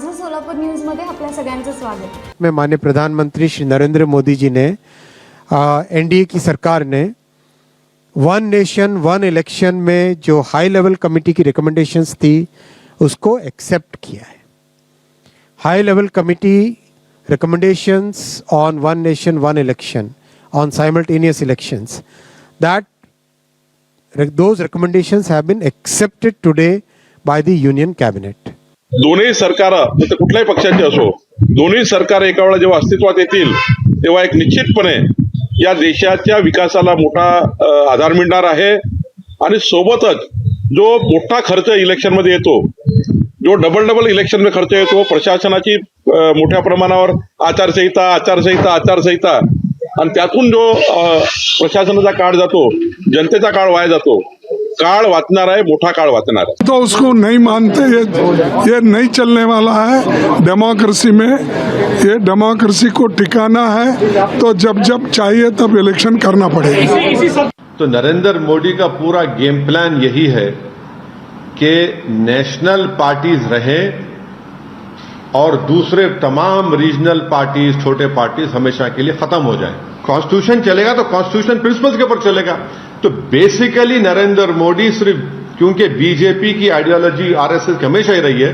News मध्ये स्वागत. मी माननीय प्रधानमंत्री श्री नरेंद्र मोदी जी ने एनडीए की सरकार ने वन नेशन वन इलेक्शन में जो हाई लेवल कमेटी की रिकमेंडेशन थी, उसको एक्सेप्ट किया है। High level committee recommendations on one nation one election on simultaneous election that those recommendations have been accepted today by the union cabinet दोन्ही सरकार तर कुठल्याही पक्षाचे असो दोन्ही सरकार एका वेळा जेव्हा अस्तित्वात येतील तेव्हा एक निश्चितपणे या देशाच्या विकासाला मोठा आधार मिळणार आहे. आणि सोबतच जो मोठा खर्च इलेक्शनमध्ये येतो जो डबल डबल इलेक्शनमध्ये खर्च येतो प्रशासनाची मोठ्या प्रमाणावर आचारसंहिता आचारसंहिता आचारसंहिता आणि त्यातून जो प्रशासनाचा काळ जातो जनतेचा काळ वाया जातो काळ वाचणार आहे मोठा काळ वाचणार आहे. तो उसको नहीं मानते ये ये नहीं चलने वाला है डेमोक्रेसी में। ये डेमोक्रेसी को टिकाना है तो जब जब चाहिए तब इलेक्शन करना पड़ेगा। तो नरेंद्र मोदी का पूरा गेम प्लान यही है कि नेशनल पार्टीज़ रहे और दूसरे तमाम रीजनल पार्टीज़ छोटे पार्टीज़ हमेशा के लिए खत्म हो जाए। कॉन्स्टिट्यूशन चलेगा तो कॉन्स्टिट्यूशन प्रिंसिपल्स के ऊपर चलेगा। तो बेसिकली नरेंद्र मोदी सिर्फ क्योंकि बीजेपी की आइडियोलॉजी आरएसएस की हमेशा ही रही है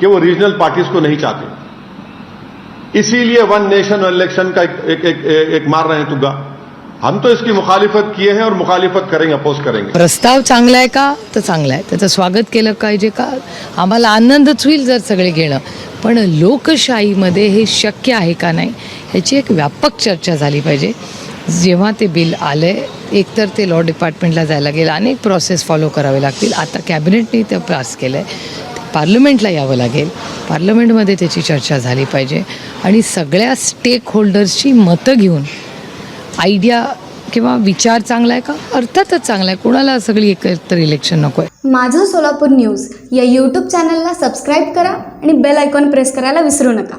कि वो रीजनल पार्टीज को नहीं चाहते। इसीलिए वन नेशन इलेक्शन का एक, एक, एक, एक मार रहे हैं तुग्गा हम तो इसकी मुखालिफत किए हैं और मुखालिफत करेंगे अपोज करेंगे। प्रस्ताव चांगला आहे का? तर चांगला आहे. त्याचं स्वागत केलं पाहिजे का? आम्हाला आनंदच होईल जर सगळे घेणं. पण लोकशाहीमध्ये हे शक्य आहे का नाही? ह्याची एक व्यापक चर्चा झाली पाहिजे. जेव्हा ते बिल आलं आहे एकतर ते लॉ डिपार्टमेंटला जायला गेलं अनेक प्रोसेस फॉलो करावे लागतील. आता कॅबिनेटने ते पास केलं आहे पार्लमेंटला यावं लागेल. पार्लमेंटमध्ये त्याची चर्चा झाली पाहिजे. आणि सगळ्या स्टेक होल्डर्सची मतं घेऊन आयडिया किंवा विचार चांगला आहे का? अर्थातच चांगला आहे. कोणाला सगळी एकत्र इलेक्शन नको आहे. माझं सोलापूर न्यूज या यूट्यूब चॅनलला सबस्क्राईब करा आणि बेल आयकॉन प्रेस करायला विसरू नका.